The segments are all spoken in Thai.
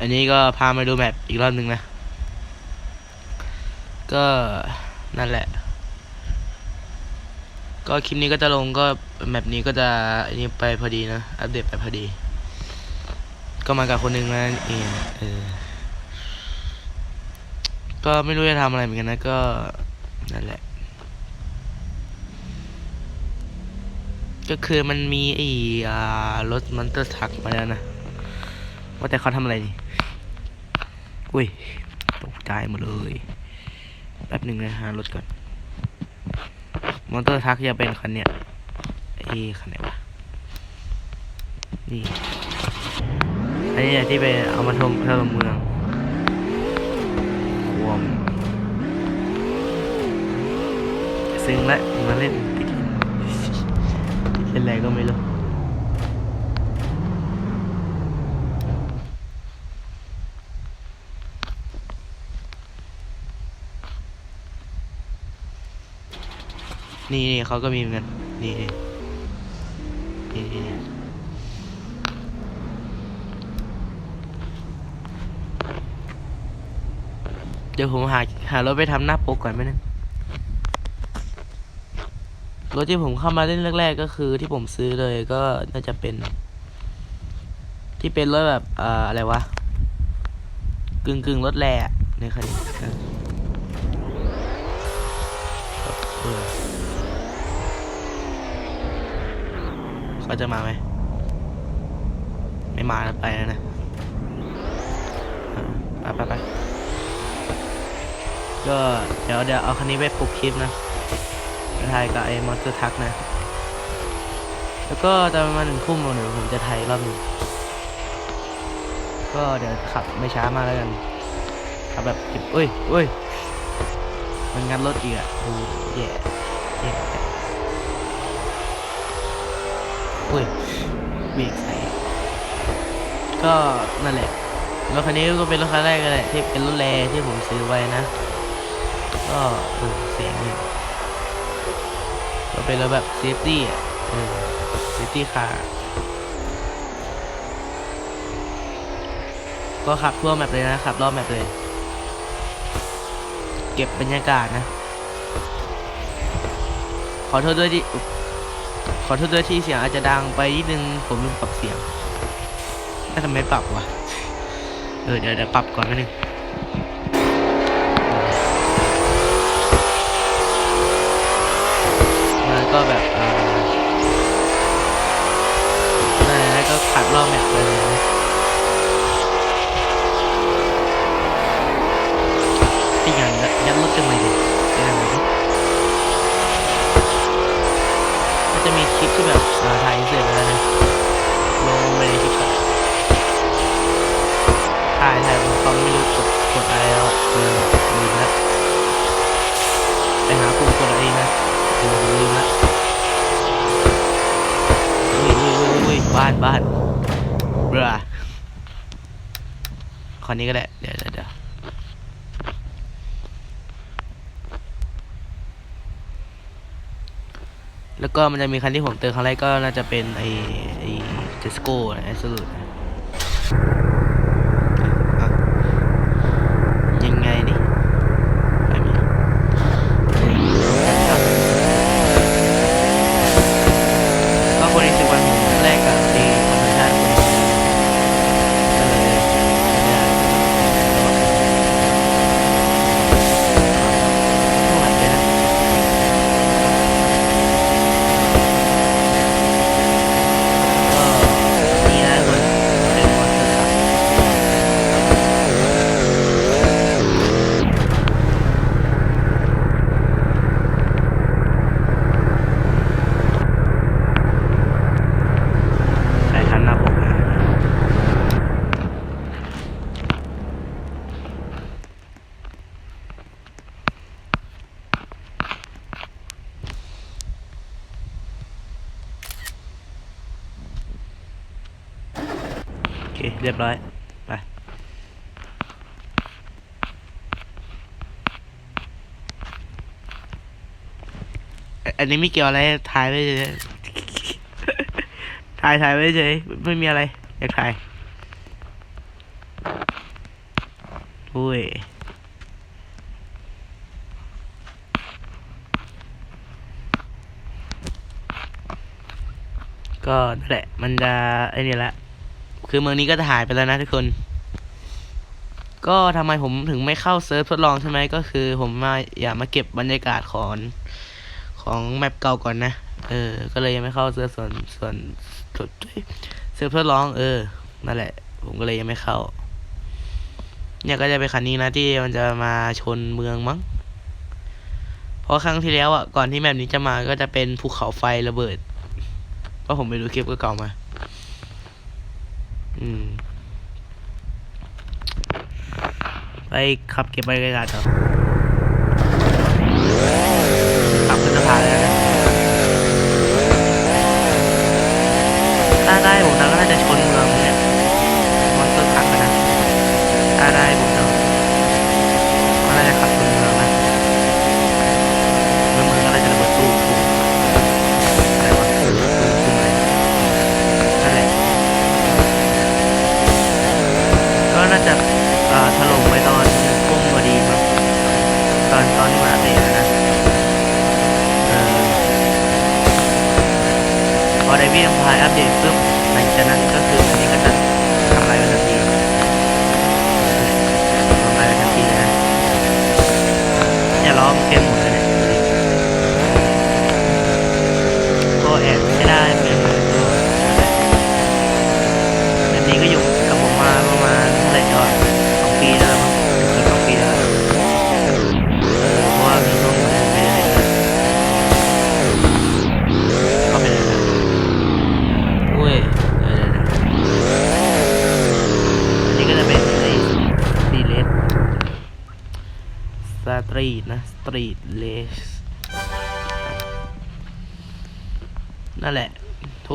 อันนี้ก็พามาดูแมปอีกรอบหนึ่งนะ ก็นั่นแหละ ก็คลิปนี้ก็จะลงก็แมปนี้ก็จะอันนี้ไปพอดีนะ อัปเดตไปพอดี ก็มากับคนหนึ่งนะเองเออ ก็ไม่รู้จะทำอะไรเหมือนกันนะก็นั่นแหละ ก็คือมันมีไอ้รถมอนเตอร์ทักมาแล้วนะ ว่าแต่เขาทำอะไรนี่อุ้ย ตกใจหมดเลย แป๊บหนึ่งนะหารถก่อน มอเตอร์ทักจะเป็นคันเนี้ยไอ้คันไหนวะ นี่ อันนี้ที่ไปเอามาทมถล่มเมืองควมซึ้งและมาเล่นติดเล่นอะไรก็ไม่รู้ นี่นี่เขาก็มีเหมือนกัน นี่นี่นี่เดี๋ยวผมหาหารถไปทำหน้าปกก่อนไหมนึงรถที่ผมเข้ามาเล่นแรกๆก็คือที่ผมซื้อเลยก็น่าจะเป็น ที่เป็นรถแบบอ่ออะไรวะ กึ่งกึ่งรถแร่ในคันนี้เออ เออเขาจะมาไหม ไม่มาแล้วไปแล้วนะไปไปไปก็เดี๋ยวเดี๋ยวเอาคันนี้ไปปลุกคลิปนะไปถ่ายกับไอ้มอนสเตอร์ทักนะ แล้วก็ตอนประมาณหนึ่งทุ่มหนึ่งผมจะถ่ายรอบหนึ่งก็เดี๋ยวขับไม่ช้ามากแล้วกัน ขับแบบเอ้ยเอ้ยมันงัดรถอีกอะโอ้แย่แย่ อุ้ยเบรกใส่ก็นั่นแหละรถคันนี้ก็เป็นรถคันแรกเลยแหละที่เป็นรถแรที่ผมซื้อไว้นะ ก็เออเสียงนี่ก็เป็นรถแบบเซฟตี้อะเออเซฟตี้คาร์ก็ขับทั่วแมปเลยนะขับรอบแมปเลย เก็บบรรยากาศนะ ขอโทษด้วยที่ ขอโทษด้วยที่เสียงอาจจะดังไปนิดนึงผมลืมปรับเสียงแล้วทำไมปรับวะเออเดี๋ยวเดี๋ยวปรับก่อนนิดนึงแล้วก็แบบอ่าแล้วก็ขัดรอบแมปไปเลยนะที่งานยัดรถจังเลยดิเป็นอะไรดิ ก็จะมีคลิปที่แบบอ่าถ่าย เสร็จแล้วนะลงไปในทิกตอกถ่ายถ่ายบนคอมไม่รู้กดกดอะไรแล้วลืมลืมละไปหาปุ่มกดอะไรนะเออลืมละอุ้ยอุ้ยอุ้ยอุ้ยบ้านบ้านเบื่อคอนนี้ก็ได้เดี๋ยวเดี๋ยวเดี๋ยว แล้วก็มันจะมีคันที่ผมเติมครั้งแรกก็น่าจะเป็นไอไอเจสโก้นะไอสูตรยังไงนี่ไปไหมก็คนในสิบวันแรกกับไอธรรมชาติคนนี้ก็เลยไม่ได้ไม่ไหวเลยนะ ก็นี่นะคนเป็นมอนสเตอร์ครับใส่คันหน้าปกนะโอ เค เรียบร้อย ไป อันนี้ไม่เกี่ยวอะไรถ่ายไว้เฉยๆถ่ายถ่ายไว้เฉยไม่มีอะไร อยากถ่ายอุ้ยก็นั่นแหละ มันจะไอ้นี่แหละ คือเมืองนี้ก็จะหายไปแล้วนะทุกคน ก็ทำไมผมถึงไม่เข้าเซิร์ฟทดลองใช่ไหมก็คือ ผมมาอยากมาเก็บบรรยากาศของของแมปเก่าก่อนนะเออ ก็เลยยังไม่เข้าเซิร์ฟส่วนส่วนส่วนเซิร์ฟทดลอง เออนั่นแหละ ผมก็เลยยังไม่เข้า เนี่ยก็จะเป็นคันนี้นะที่มันจะมาชนเมืองมั้งเพราะครั้งที่แล้วอะก่อนที่แมปนี้จะมาก็จะเป็นภูเขาไฟระเบิดเพราะผมไปดูคลิปเก่ามา ไปขับเก็บบรรยากาศครับ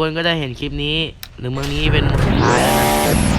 คนก็จะเห็นคลิปนี้ หรือเมืองนี้เป็นเมืองสุดท้ายแล้วนะ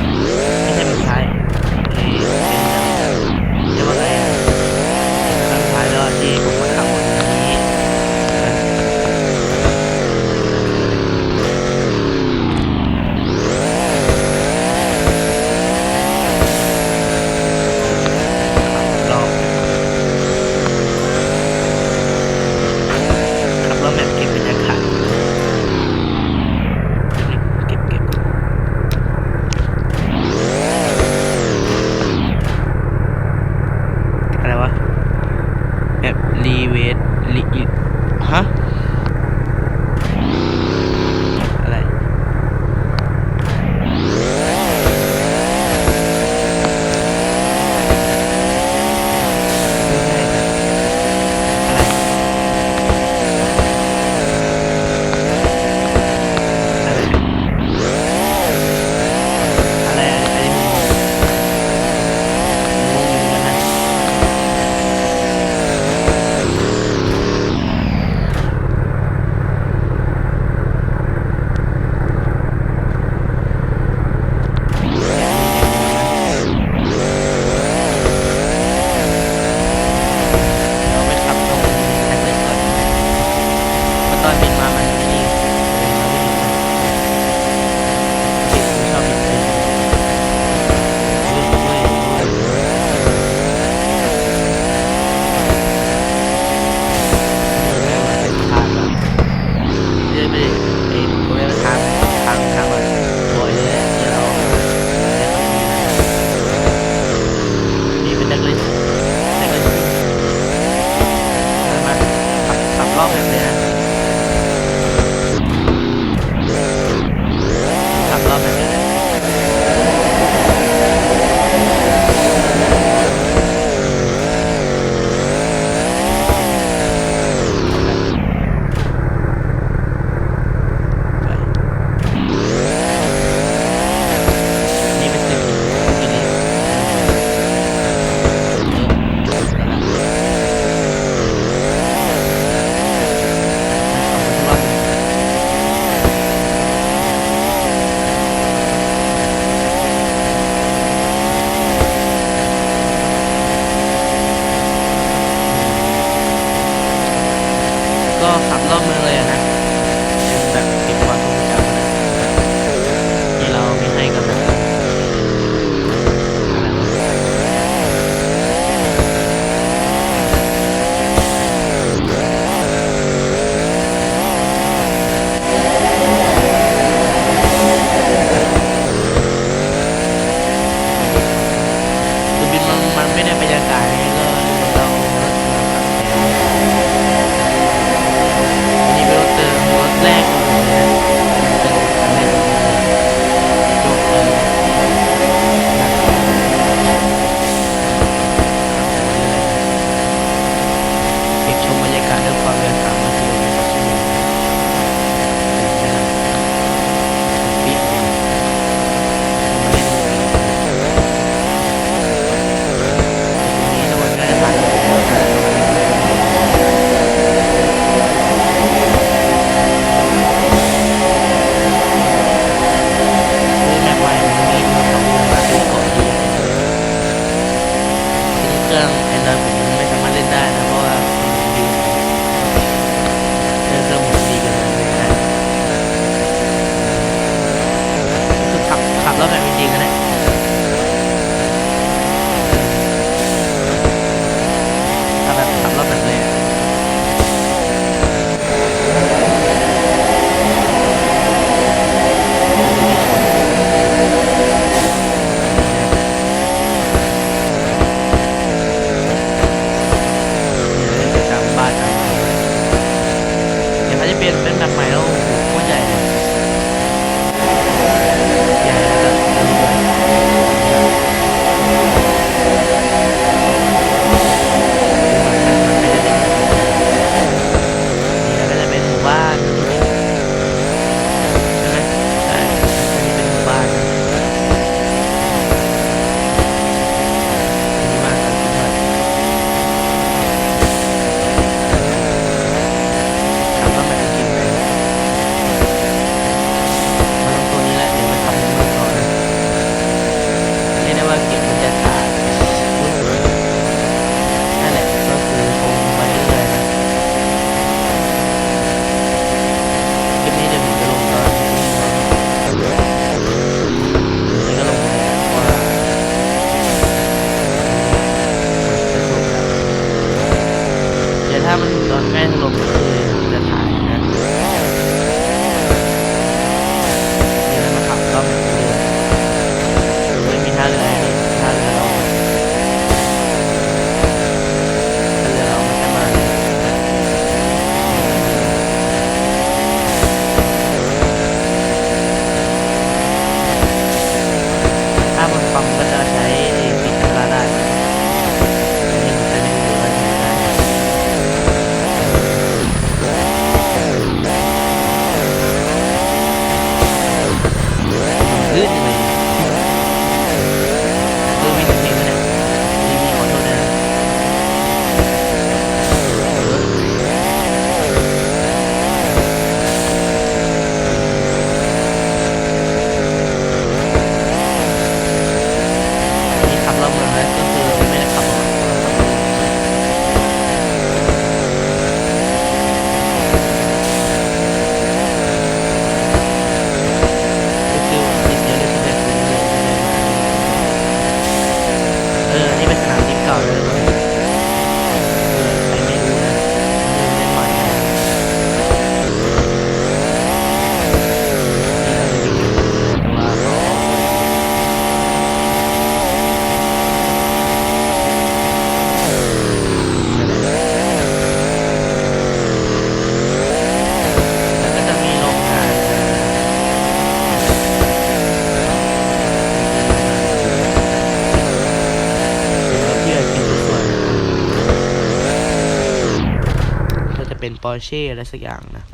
ปอร์เช่อะไรสักอย่างนะ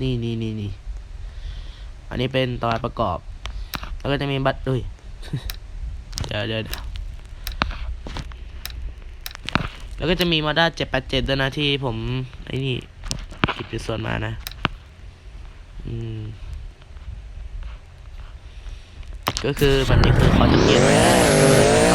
นี่นี่นี่นี่อันนี้เป็นตอนประกอบ แล้วก็จะมีบัตรด้วยเดี๋ยวเดี๋ยวแล้วก็จะมีมาด้าเจ็ดแปดเจ็ดด้วยนะที่ผมไอ้นี่หยิบจุดส่วนมานะ อืม ก็คือมันนี้คือขาจะเขียนไว้